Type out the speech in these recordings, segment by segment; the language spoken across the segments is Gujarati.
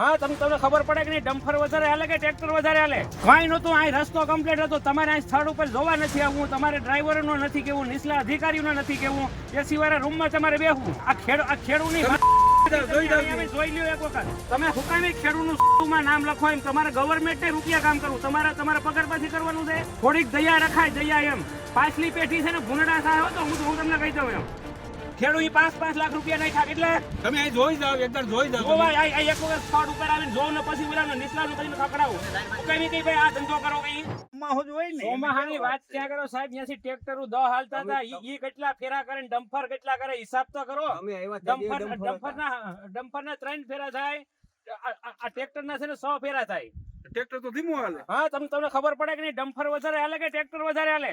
હા તમને તમને ખબર પડે કે નહીં? ડમ્ફર વધારે હાલે કે ટ્રેક્ટર વધારે હાલે? કાંઈ નહોતું અહીં રસ્તો કમ્પ્લીટ હતો. તમારે અહીં સ્થળ ઉપર જોવા નથી આવવું તમારે ડ્રાઈવરનો નથી કેવું નીચલા અધિકારીનો નથી કેવું એસી વાળા રૂમમાં તમારે બેહવું. આ ખેડ આ ખેડૂની જોઈ લ્યો એક વખત. તમે હુકામી ખેડૂતનું માં નામ લખો એમ. તમારે ગવર્મેન્ટે રૂપિયા કામ કરવું. તમારે તમારા પગાર પાછી કરવાનું છે? થોડીક દયા રખાય દયા એમ. પાછલી પેઢી છે ને ભૂંડા થાય તો હું હું તમને કહી દઉં એમ. ખેડૂત પાંચ પાંચ લાખ રૂપિયા નાખ્યા એટલે તમે અહીં જોઈ જાઓ એકવાર જોઈ જાઓ ભાઈ આ આ એક વખત સ્થળ ઉપર આવીને જોઉં ને પછી બોલાવો ને નિસલાનું કરીને ખકડાવો કઈ કઈ ભાઈ આ ધંધો કરો કઈ. સોમાહાની વાત ક્યાં કરો સાહેબ? ત્યાંથી ટ્રેક્ટર દ હાલતા હતા. ઈ કેટલા ફેરા કરે ને ડમ્ફર કેટલા કરે હિસાબ તો કરો. અમે આવ્યા ના ડમ્ફર ના ત્રણ ફેરા થાય. આ- ટ્રેક્ટર ના છે ને સો ફેરા થાય. ટ્રેક્ટર તો ધીમું હાલે. હા તમને તમને ખબર પડે કે નહીં? ડમ્ફર વધારે હાલે કે ટ્રેક્ટર વધારે હાલે?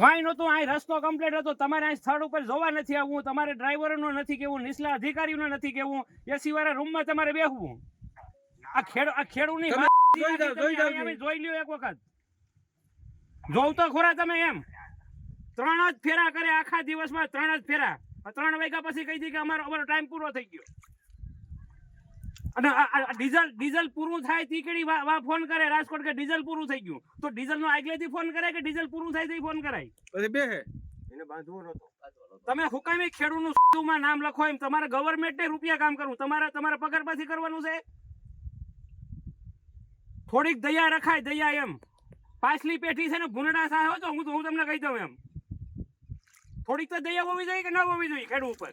કાંઈ નતું અહીં રસ્તો કમ્પ્લીટ હતો. તમારે અહીં સ્થળ ઉપર જોવા નથી આવવું તમારે ડ્રાઈવરનો નથી કેવું નીચલા અધિકારીનો નથી કેવું. એસી વાળા રૂમમાં તમારે બેહવું. આ ખેડ આ ખેડૂની જોઈ લ્યો એક વખત. જોવ તો ખોરા તમે એમ. ત્રણ જ ફેરા કરે આખા દિવસમાં ત્રણ જ ફેરા. ત્રણ વાગ્યા પછી કહી દી કે અમારો અમારો ટાઈમ પૂરો થઈ ગયો. અને ડીઝલ ડીઝલ પૂરું થાય તી કેડી વા ફોન કરે રાજકોટ કે ડીઝલ પૂરું થઈ ગયું. તો ડીઝલ નો આગલેથી ફોન કરે કે ડીઝલ પૂરું થાય તો ફોન કરાય? બે હે. તમે હુકામી ખેડૂતનું માં નામ લખો એમ. તમારે ગવર્મેન્ટે રૂપિયા કામ કરવું. તમારે તમારે પગાર પાછી કરવાનું છે. થોડીક દયા રખાય દયા એમ. પાછલી પેઠી છે ને ભૂંડા થાય તો હું હું તમને કહી દઉં એમ. થોડીક તો દયા હોવી જોઈએ કે ના હોવી જોઈએ ખેડૂત ઉપર?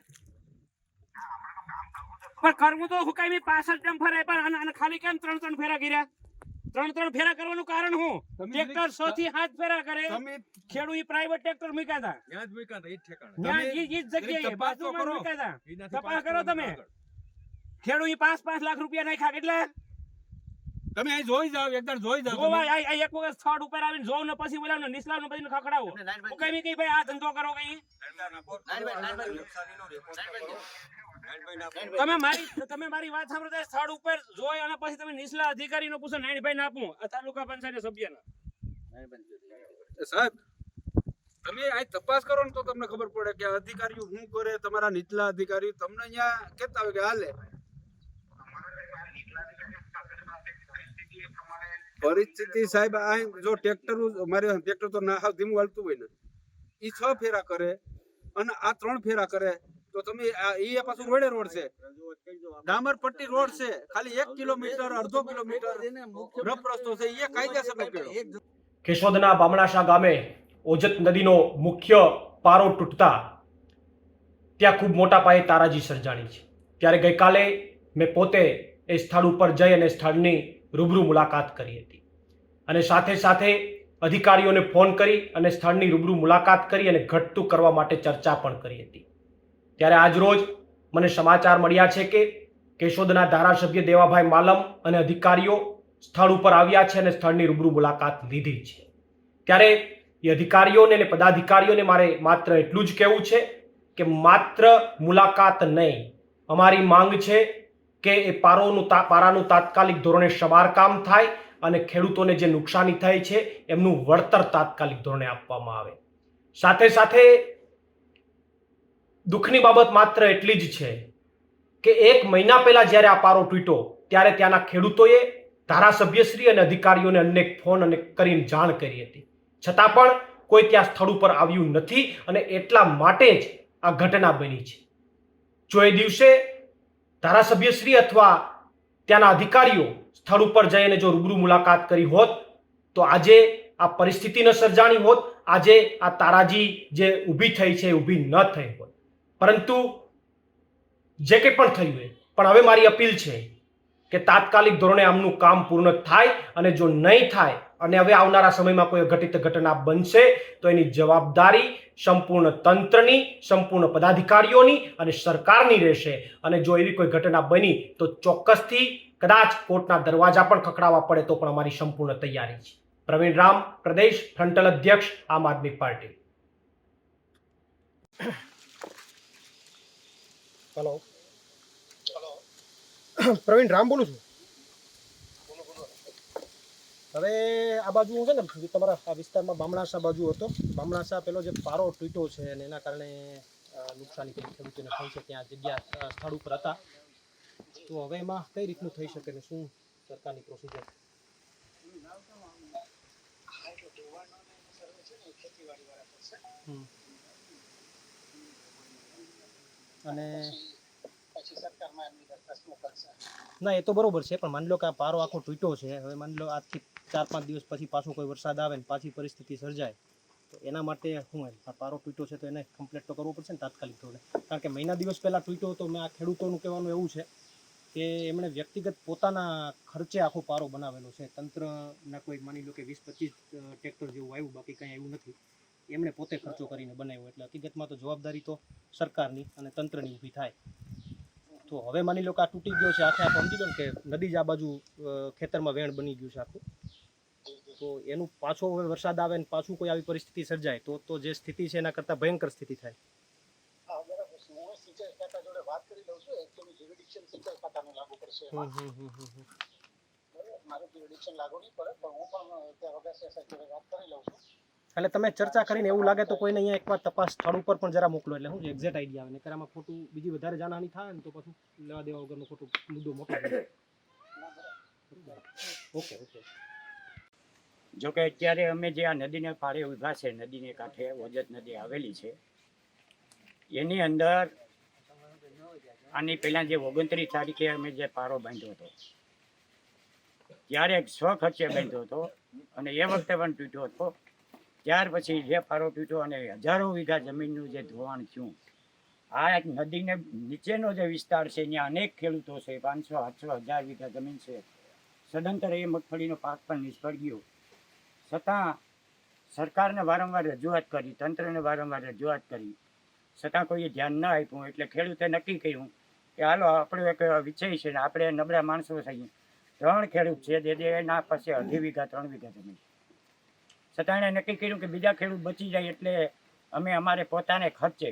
પણ કરવું તો હુકામી પાછળ ડમ્ફર આપ્યા અને અને ખાલી કેમ ત્રણ ત્રણ ફેરા કર્યા? ત્રણ ત્રણ ફેરા કરવાનું કારણ હું? ટ્રેક્ટર સો થી હાથ ફેરા કરે. ખેડૂ ખેડૂત પ્રાઇવેટ ટ્રેક્ટર મૂક્યા હતા ત્યાં જ મૂક્યા હતા, ઈ ઠેકાણે. ત્યાં ઈ- ઈ જગ્યાએ બાજુમાં મૂક્યા હતા તપાસ પાસ કરો તમે. ખેડૂ ખેડૂત પાંચ પાંચ લાખ રૂપિયા નાખ્યા કેટલા? તમે અહીં જોઈ જાઓ એકવાર જોઈ જાઓ જોવા આ એક વખત સ્થળ ઉપર આવીને જોવ ને પછી બોલાવ ને નિસલાનું પછી ખખડાવો. હું કઈ કઈ ભાઈ આ ધંધો કરો કઈ? તમે મારી તમે મારી વાત સાંભળો સ્થળ ઉપર જોઈ અને પછી તમે નીચલા અધિકારી નો પૂછો નાયણભાઈ ને આપું. આ તાલુકા પંચાયત સભ્યના. સાહેબ તમે આ તપાસ કરો ને તો તમને ખબર પડે કે અધિકારીઓ શું કરે તમારા નીચલા અધિકારી તમને અહીંયા કેતા હોય કે હાલે. પરિસ્થિતિ સાહેબ આ જો ટ્રેક્ટર મારે ટ્રેક્ટર તો ના ધીમું હાલતું હોય ને એ છ ફેરા કરે અને આ ત્રણ ફેરા કરે. તો તમે આ ઈ પાછું રોડે રોડ છે. ડામર પટ્ટી રોડ છે. ખાલી એક કિલોમીટર અડધો કિલોમીટર રફ રસ્તો છે એ કાયદેસર નો કેશોદના બામણાશા ગામે ઓજત નદીનો મુખ્ય પારો તૂટતા ત્યાં ખૂબ મોટા પાયે તારાજી સર્જાણી છે. ત્યારે ગઈકાલે મેં પોતે એ સ્થળ ઉપર જઈ અને સ્થળની રૂબરૂ મુલાકાત કરી હતી. અને સાથે સાથે અધિકારીઓને ફોન કરી અને સ્થળની રૂબરૂ મુલાકાત કરી અને ઘટતું કરવા માટે ચર્ચા પણ કરી હતી. ત્યારે આજરોજ મને સમાચાર મળ્યા છે કે કેશોદના ધારાસભ્ય દેવાભાઈ માલમ અને અધિકારીઓ સ્થળ ઉપર આવ્યા છે અને સ્થળની રૂબરૂ મુલાકાત લીધી છે. ત્યારે એ અધિકારીઓને અને પદાધિકારીઓને મારે માત્ર એટલું જ કહેવું છે કે માત્ર મુલાકાત નહીં. અમારી માંગ છે કે એ પારોનું પારાનું તાત્કાલિક ધોરણે સમારકામ થાય અને ખેડૂતોને જે નુકસાની થાય છે, એમનું વળતર તાત્કાલિક ધોરણે આપવામાં આવે. સાથે સાથે દુઃખની બાબત માત્ર એટલી જ છે કે એક મહિના પહેલાં જ્યારે આ પારો તૂટ્યો, ત્યારે ત્યાંના ખેડૂતોએ ધારાસભ્યશ્રી અને અધિકારીઓને અનેક ફોન અને કરીને જાણ કરી હતી. છતાં પણ કોઈ ત્યાં સ્થળ ઉપર આવ્યું નથી અને એટલા માટે જ આ ઘટના બની છે. જો એ દિવસે ધારાસભ્યશ્રી અથવા ત્યાંના અધિકારીઓ સ્થળ ઉપર જઈને જો રૂબરૂ મુલાકાત કરી હોત, તો આજે આ પરિસ્થિતિ ન સર્જાણી હોત, આજે આ તારાજી જે ઊભી થઈ છે ઊભી ન થઈ હોત. પરંતુ જે કંઈ પણ થયું હોય, પણ હવે મારી અપીલ છે કે તાત્કાલિક ધોરણે આમનું કામ પૂર્ણ થાય અને જો નહીં થાય અને હવે આવનારા સમયમાં કોઈ ઘટિત ઘટના બનશે, તો એની જવાબદારી સંપૂર્ણ તંત્રની, સંપૂર્ણ પદાધિકારીઓની અને સરકારની રહેશે. અને જો એવી કોઈ ઘટના બની, તો ચોક્કસથી કદાચ કોર્ટના દરવાજા પણ ખખડાવવા પડે તો પણ અમારી સંપૂર્ણ તૈયારી છે. પ્રવીણ રામ, પ્રદેશ, ફ્રન્ટલ અધ્યક્ષ, આમ આદમી પાર્ટી. હલો. પ્રવીણ, રામ બોલું છું. હવે આ બાજુ હું છે ને તમારા આ વિસ્તારમાં બામણાસા બાજુ હતો. બામણાસા પેલો જે પારો તૂટ્યો છે અને એના કારણે નુકસાની કઈ ખેડૂતોને થઈ છે, ત્યાં જગ્યા સ્થળ ઉપર હતા. તો હવે એમાં કઈ રીતનું થઈ શકે ને શું સરકારની પ્રોસિજર અને ના એ તો બરોબર છે પણ માની લો કે આ પારો આખો તૂટ્યો છે હવે માની લો આજથી ચાર પાંચ દિવસ પછી પાછો કોઈ વરસાદ આવે ને પાછી પરિસ્થિતિ સર્જાય તો એના માટે શું એમ? આ પારો તૂટ્યો છે તો એને કમ્પ્લીટ તો કરવો પડશે ને તાત્કાલિક ધોરણે. કારણ કે મહિના દિવસ પહેલાં તૂટ્યો તો મેં આ ખેડૂતોનું કહેવાનું એવું છે કે એમણે વ્યક્તિગત પોતાના ખર્ચે આખો પારો બનાવેલો છે. તંત્રના કોઈ માની લો કે વીસ પચીસ ટ્રેક્ટર જેવું આવ્યું બાકી કંઈ આવ્યું નથી. એમણે પોતે ખર્ચો કરીને બનાવ્યો. એટલે હકીકતમાં તો જવાબદારી તો સરકારની અને તંત્રની ઊભી થાય. તો હવે માની લો કે આ તૂટી ગયો છે આખે આખો સમજી લો કે નદી જ આ બાજુ ખેતરમાં વેણ બની ગયું છે આખું. તો એનું પાછો હવે વરસાદ આવે ને પાછું કોઈ આવી પરિસ્થિતિ સર્જાય તો તો જે સ્થિતિ છે એના કરતાં ભયંકર સ્થિતિ થાય. હા બરાબર હું સિંચાઈ ખાતા જોડે વાત કરી લઉં છું. એકચ્યુઅલી જ્યુરિડિક્શન સિંચાઈ ખાતાનું લાગુ હમ હમ હમ હમ મારું જ્યુરિડિક્શન લાગુ નહીં પડે પણ હું પણ ત્યાં વગર વાત કરી લઉં છું. એટલે તમે ચર્ચા કરીને એવું લાગે તો કોઈને અહીંયા એકવાર તપાસ સ્થળ ઉપર પણ જરા મોકલો. એટલે હું એક્ઝેક્ટ આઈડિયા આવે. નકર આમાં ખોટું બીજી વધારે જાનહાની થાય ને તો પછી લેવા દેવા વગરનો ખોટો મુદ્દો મોટો. Okay okay. જોકે અત્યારે અમે જે આ નદીને પાળે ઊભા છે, નદીને કાંઠે, વજત નદી આવેલી છે, એની અંદર આની પહેલાં જે ઓગણત્રીસ તારીખે અમે જે પારો બાંધ્યો હતો, ત્યારે સ્વ ખર્ચે બાંધ્યો હતો અને એ વખતે પણ તૂટ્યો હતો. ત્યાર પછી જે ફારો તૂટ્યો અને હજારો વીઘા જમીનનું જે ધોવાણ થયું, આ નદીને નીચેનો જે વિસ્તાર છે, ત્યાં અનેક ખેડૂતો છે, પાંચસો, આઠસો હજાર વીઘા જમીન છે. સદંતર એ મગફળીનો પાક પણ નિષ્ફળ ગયો. છતાં સરકારને વારંવાર રજૂઆત કરી, તંત્રને વારંવાર રજૂઆત કરી. છતાં કોઈએ ધ્યાન ન આપ્યું, એટલે ખેડૂતે નક્કી કર્યું કે હાલો, આપણો એક વિષય છે ને, આપણે નબળા માણસો થઈએ ત્રણ ખેડૂત છે, જે એના પાસે અઢી વીઘા, ત્રણ વીઘા જમીન છતાં એણે નક્કી કર્યું કે બીજા ખેડૂત બચી જાય એટલે અમે અમારે પોતાને ખર્ચે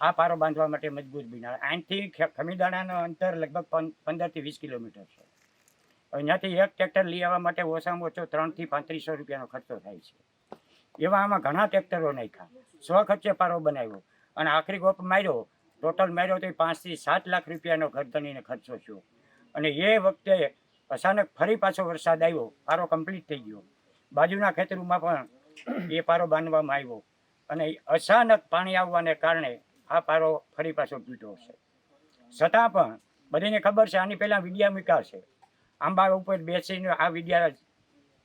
આ પારો બાંધવા માટે મજબૂત બન્યા અહીંથી ખમીદાણાનો અંતર લગભગ પંદરથી વીસ કિલોમીટર છે. અહીંયાથી એક ટ્રેક્ટર લઈ આવવા માટે ઓછામાં ઓછો ત્રણથી પાંત્રીસો રૂપિયાનો ખર્ચો થાય છે. એવા આમાં ઘણા ટ્રેક્ટરો નાખ્યા. સ્વ ખર્ચે પારો બનાવ્યો અને આખરી ગોપ માર્યો. ટોટલ માર્યો તો પાંચથી સાત લાખ રૂપિયાનો ઘરધણીને ખર્ચો થયો. અને એ વખતે અચાનક ફરી પાછો વરસાદ આવ્યો. પારો કમ્પ્લીટ થઈ ગયો. બાજુના ખેતરોમાં પણ એ પારો બાંધવામાં આવ્યો. અને અચાનક પાણી આવવાને કારણે આ પારો ફરી પાછો તૂટ્યો છે. છતાં પણ બધીને ખબર છે આની પહેલાં વિડિયા મૂક્યા છે. આંબા ઉપર બેસીને આ વિડિયા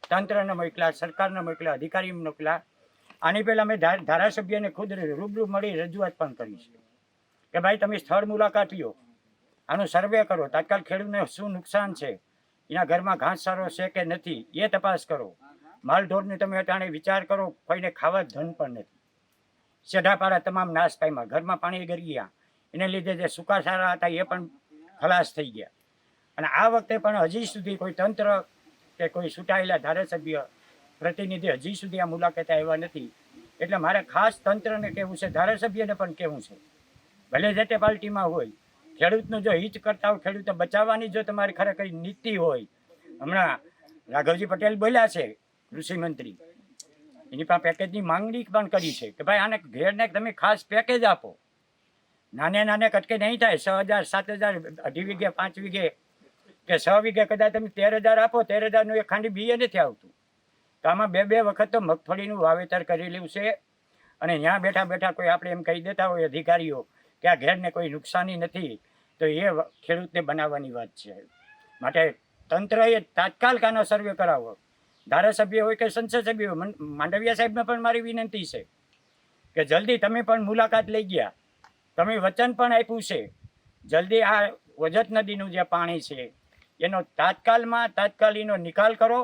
તંત્રને મોકલા સરકારને મોકલા અધિકારીને મોકલા આની પહેલાં મેં ધારાસભ્યને ખુદ રૂબરૂ મળી રજૂઆત પણ કરી છે. કે ભાઈ તમે સ્થળ મુલાકાત લ્યો આનું સર્વે કરો. તાત્કાલ ખેડૂતને શું નુકસાન છે? એના ઘરમાં ઘાસ સારો છે કે નથી? એ તપાસ કરો. માલઢોરને તમે અટાણે વિચાર કરો, કોઈને ખાવા ધન પણ નથી. સેઢાપાડા તમામ નાશ પામ્યા. ઘરમાં પાણી ગરી ગયા. એને લીધે જે સુકાસારા હતા એ પણ ખલાસ થઈ ગયા. અને આ વખતે પણ હજી સુધી કોઈ તંત્ર કે કોઈ ચૂંટાયેલા ધારાસભ્ય, પ્રતિનિધિ હજી સુધી આ મુલાકાતે આવ્યા નથી. એટલે મારે ખાસ તંત્રને કહેવું છે, ધારાસભ્યને પણ કહેવું છે. ભલે જે તે પાર્ટીમાં હોય, ખેડૂતનું જો હિત કરતા હોય, ખેડૂતને બચાવવાની જો તમારી ખરેખર નીતિ હોય. હમણાં રાઘવજી પટેલ બોલ્યા છે કૃષિ મંત્રી. એની પાસે પેકેજની માંગણી પણ કરી છે કે ભાઈ આને ઘેરને તમે ખાસ પેકેજ આપો. નાને નાને કટકે નહીં થાય, છ હજાર, સાત હજાર, અઢી વીઘે, પાંચ વીઘે કે છ વીઘે કદાચ તમે તેર હજાર આપો, તેર હજારનું એક ખાંડી બીએ નથી આવતું. તો આમાં બે બે વખત તો મગફળીનું વાવેતર કરી લેવું છે. અને ત્યાં બેઠા બેઠા કોઈ આપણે એમ કહી દેતા હોય અધિકારીઓ કે આ ઘેરને કોઈ નુકસાની નથી, તો એ ખેડૂતને બનાવવાની વાત છે. માટે તંત્રએ તાત્કાલિક આનો સર્વે કરાવો. ધારાસભ્ય હોય કે સંસદ સભ્ય હોય માંડવિયા સાહેબને પણ મારી વિનંતી છે કે જલ્દી તમે પણ મુલાકાત લઈ ગયા. તમે વચન પણ આપ્યું છે. જલ્દી આ વજત નદીનું જે પાણી છે, એનો તાત્કાલમાં તાત્કાલિકનો નિકાલ કરો.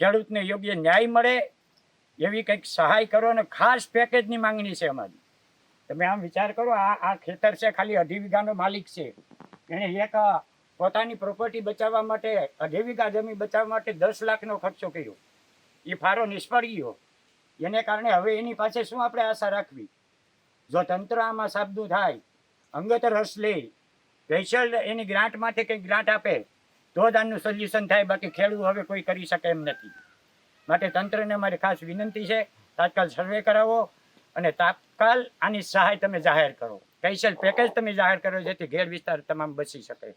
ખેડૂતને યોગ્ય ન્યાય મળે, એવી કંઈક સહાય કરો અને ખાસ પેકેજની માંગણી છે અમારી. તમે આમ વિચાર કરો, આ આ ખેતર છે, ખાલી અઢી વીઘાનો માલિક છે. એણે એક પોતાની પ્રોપર્ટી બચાવવા માટે અઢી વીઘા જમીન બચાવવા માટે દસ લાખનો ખર્ચો કર્યો. એ ફારો નિષ્ફળ ગયો એને કારણે હવે એની પાસે શું આપણે આશા રાખવી? જો તંત્ર આમાં સાબદું થાય, અંગત રસ લે સ્પેશિયલ એની ગ્રાન્ટમાંથી કંઈક ગ્રાન્ટ આપે, તો જ આનું સોલ્યુશન થાય. બાકી ખેડૂત હવે કોઈ કરી શકે એમ નથી. માટે તંત્રને મારી ખાસ વિનંતી છે, તાત્કાલ સર્વે કરાવો અને તાત્કાલ આની સહાય તમે જાહેર કરો. સ્પેશિયલ પેકેજ તમે જાહેર કરો જેથી ઘેર વિસ્તાર તમામ બચી શકે.